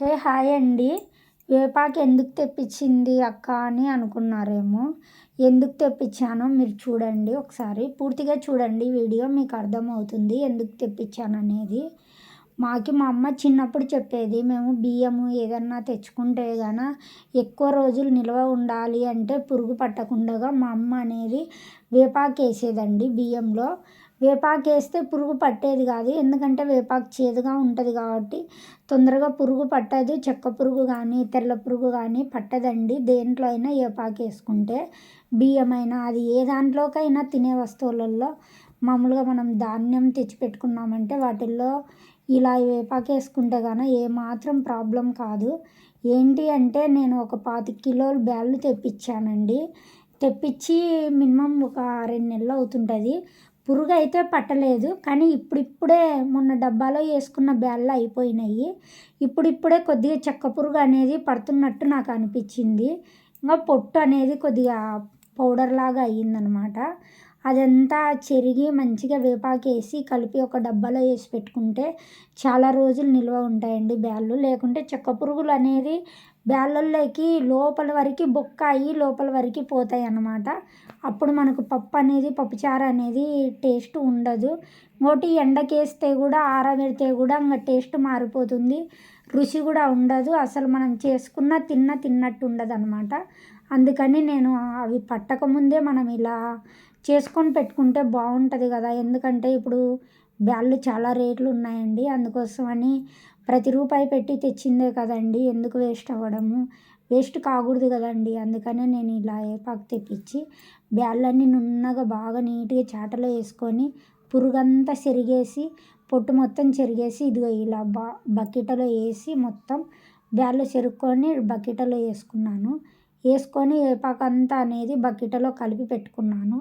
Hey hi అండి. వేపాకు ఎందుకు తెప్పించింది అక్క అని అనుకున్నారేమో. ఎందుకు తెప్పించానో మీరు చూడండి ఒకసారి. పూర్తిగా చూడండి వీడియో మీకు అర్థమవుతుంది ఎందుకు తెప్పించాను అనేది మాకి మా అమ్మ చిన్నప్పుడు చెప్పేది మేము బియ్యము ఏదన్నా తెచ్చుకుంటే గాన ఎక్కువ రోజులు నిల్వ ఉండాలి అంటే పురుగు పట్టకుండా మా అమ్మ అనేది వేపాకేసేదండి బియ్యంలో. వేపాకు వేస్తే పురుగు పట్టేది కాదు. ఎందుకంటే వేపాకు చేదుగా ఉంటుంది కాబట్టి తొందరగా పురుగు పట్టదు. చెక్క పురుగు కానీ తెల్ల పురుగు కానీ పట్టదండి. దేంట్లో అయినా వేపాకు వేసుకుంటే బియ్యమైనా అది ఏ దాంట్లోకైనా తినే వస్తువులలో మామూలుగా మనం ధాన్యం తెచ్చిపెట్టుకున్నామంటే వాటిల్లో ఇలా వేపాకు వేసుకుంటే కానీ ఏమాత్రం ప్రాబ్లం కాదు. ఏంటి అంటే నేను ఒక పాతిక కిలోలు బ్యాళ్ళు తెప్పించానండి. తెప్పించి మినిమం ఒక రెండు నెలలు అవుతుంటుంది. పురుగు అయితే పట్టలేదు కానీ ఇప్పుడిప్పుడే మొన్న డబ్బాలో వేసుకున్న బ్యాళ్ళు అయిపోయినాయి. ఇప్పుడిప్పుడే కొద్దిగా చెక్క పురుగు అనేది పడుతున్నట్టు నాకు అనిపించింది. ఇంకా పొట్టు అనేది కొద్దిగా పౌడర్ లాగా అయ్యిందనమాట. అదంతా చెరిగి మంచిగా వేపాకేసి కలిపి ఒక డబ్బాలో వేసి పెట్టుకుంటే చాలా రోజులు నిల్వ ఉంటాయండి బ్యాళ్ళు. లేకుంటే చెక్క పురుగులు అనేది బ్యాళ్ళల్లోకి లోపల వరకు బొక్క అయ్యి లోపల వరకు పోతాయి అన్నమాట. అప్పుడు మనకు పప్పు అనేది పప్పుచారు అనేది టేస్ట్ ఉండదు. ఇంకోటి ఎండకేస్తే కూడా ఆరబెడితే కూడా ఇంకా టేస్ట్ మారిపోతుంది. రుచి కూడా ఉండదు. అసలు మనం చేసుకున్న తిన్న తిన్నట్టు ఉండదు అనమాట అందుకని నేను అవి పట్టకముందే మనం ఇలా చేసుకొని పెట్టుకుంటే బాగుంటుంది కదా. ఎందుకంటే ఇప్పుడు బ్యాళ్ళు చాలా రేట్లు ఉన్నాయండి. అందుకోసమని ప్రతి రూపాయి పెట్టి తెచ్చిందే కదండి. ఎందుకు వేస్ట్ అవ్వడము? వేస్ట్ కాకూడదు కదండి. అందుకనే నేను ఇలా ఏపాకు తెప్పించి బ్యాళ్ళన్నీ నున్నగా బాగా నీట్గా చాటలో వేసుకొని పురుగంతా చెరిగేసి పొట్టు మొత్తం చెరిగేసి ఇదిగో ఇలా బా బకెట్లో వేసి మొత్తం బ్యాళ్ళు చెరుక్కొని బకెట్లో వేసుకున్నాను. వేసుకొని ఏపాకంతా అనేది బకెట్లో కలిపి పెట్టుకున్నాను.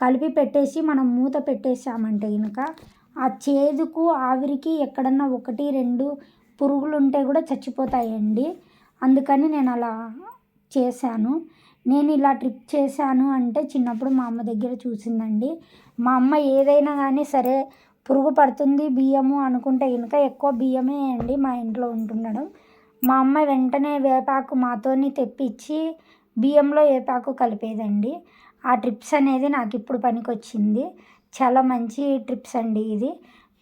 కలిపి పెట్టేసి మనం మూత పెట్టేసామంటే కనుక ఆ చేదుకు ఆవిరికి ఎక్కడన్నా ఒకటి రెండు పురుగులు ఉంటే కూడా చచ్చిపోతాయండి. అందుకని నేను అలా చేశాను. నేను ఇలా ట్రిప్ చేశాను అంటే చిన్నప్పుడు మా అమ్మ దగ్గర చూసిందండి. మా అమ్మ ఏదైనా కానీ సరే పురుగు పడుతుంది బియ్యము అనుకుంటే కనుక ఎక్కువ బియ్యమే అండి మా ఇంట్లో ఉంటుండడం. మా అమ్మ వెంటనే వేపాకు మాతోని తెప్పించి బియ్యంలో వేపాకు కలిపేదండి. ఆ ట్రిప్స్ అనేది నాకు ఇప్పుడు పనికొచ్చింది. చాలా మంచి ట్రిప్స్ అండి ఇది.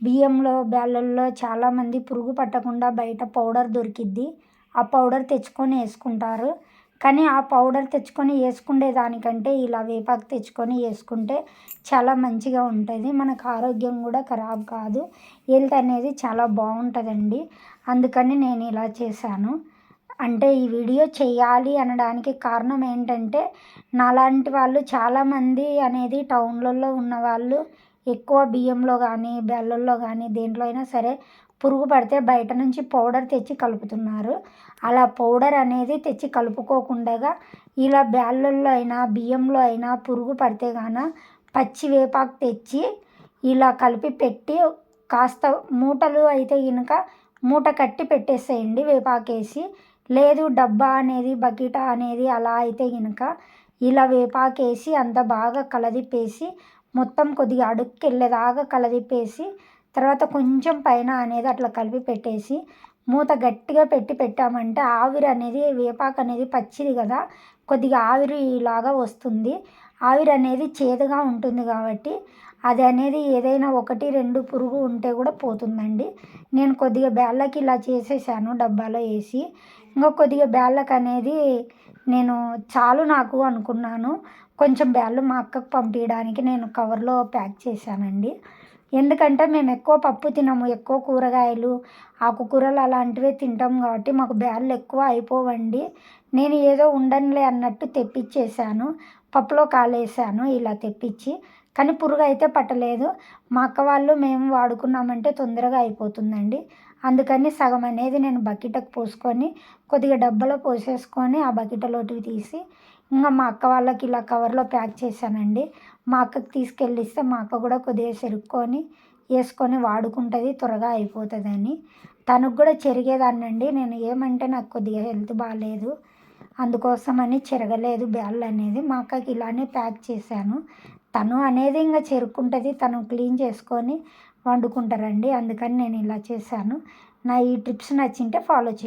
బియ్యంలో బ్యాళ్ళల్లో చాలామంది పురుగు పట్టకుండా బయట పౌడర్ దొరికిద్ది. ఆ పౌడర్ తెచ్చుకొని వేసుకుంటారు. కానీ ఆ పౌడర్ తెచ్చుకొని వేసుకునే దానికంటే ఇలా వేపాకు తెచ్చుకొని వేసుకుంటే చాలా మంచిగా ఉంటుంది. మనకు ఆరోగ్యం కూడా ఖరాబ్ కాదు. హెల్త్ అనేది చాలా బాగుంటుందండి. అందుకని నేను ఇలా చేశాను. అంటే ఈ వీడియో చేయాలి అనడానికి కారణం ఏంటంటే నాలాంటి వాళ్ళు చాలామంది అనేది టౌన్లలో ఉన్నవాళ్ళు ఎక్కువ బియ్యంలో కానీ బెల్లంలో కానీ దేంట్లో అయినా సరే పురుగు పడితే బయట నుంచి పౌడర్ తెచ్చి కలుపుతున్నారు. అలా పౌడర్ అనేది తెచ్చి కలుపుకోకుండా ఇలా బ్యాళ్ళల్లో అయినా బియ్యంలో అయినా పురుగు పడితే గాన పచ్చి వేపాకు తెచ్చి ఇలా కలిపి పెట్టి కాస్త మూటలు అయితే కనుక మూట కట్టి పెట్టేసేయండి వేపాకేసి. లేదు డబ్బా అనేది బకిట అనేది అలా అయితే కనుక ఇలా వేపాకేసి అంత బాగా కలదిప్పేసి మొత్తం కొద్దిగా అడుక్కి వెళ్ళేదాకా కలదిప్పేసి తర్వాత కొంచెం పైన అనేది అట్లా కలిపి పెట్టేసి మూత గట్టిగా పెట్టి పెట్టామంటే ఆవిరి అనేది వేపాకు అనేది పచ్చిది కదా కొద్దిగా ఆవిరి లాగా వస్తుంది. ఆవిరి అనేది చేదుగా ఉంటుంది కాబట్టి అది అనేది ఏదైనా ఒకటి రెండు పురుగు ఉంటే కూడా పోతుందండి. నేను కొద్దిగా బ్యాళ్ళకి ఇలా చేసేసాను డబ్బాలో వేసి. ఇంకా కొద్దిగా బ్యాళ్ళకు అనేది నేను చాలు నాకు అనుకున్నాను. కొంచెం బ్యాళ్ళు మా అక్కకు పంపించడానికి నేను కవర్లో ప్యాక్ చేశానండి. ఎందుకంటే మేము ఎక్కువ పప్పు తినము ఎక్కువ కూరగాయలు ఆకుకూరలు అలాంటివే తింటాం కాబట్టి మాకు బ్యాళ్ళు ఎక్కువ అయిపోవండి. నేను ఏదో ఉండనులే అన్నట్టు తెప్పించేశాను. పప్పులో కాలేసాను ఇలా తెప్పించి. కానీ పురుగు అయితే పట్టలేదు. మా అక్క వాళ్ళు మేము వాడుకున్నామంటే తొందరగా అయిపోతుందండి. అందుకని సగం అనేది నేను బకెట్కి పోసుకొని కొద్దిగా డబ్బాలో పోసేసుకొని ఆ బకెట్లోటివి తీసి ఇంకా మా అక్క వాళ్ళకి ఇలా కవర్లో ప్యాక్ చేశానండి. మా అక్కకి తీసుకెళ్ళిస్తే మా అక్క కూడా కొద్దిగా చెరుక్కొని వేసుకొని వాడుకుంటుంది త్వరగా అయిపోతుందని. తనకు కూడా చెరిగేదాన్నండి. నేను ఏమంటే నాకు కొద్దిగా హెల్త్ బాగాలేదు అందుకోసమని చెరగలేదు బ్యాల్ అనేది. మా అక్కకి ఇలానే ప్యాక్ చేశాను. తను అనేది ఇంకా చెరుక్కుంటుంది. తను క్లీన్ చేసుకొని వండుకుంటారండి. అందుకని నేను ఇలా చేశాను. నా ఈ టిప్స్ నచ్చింటే ఫాలో చేయండి.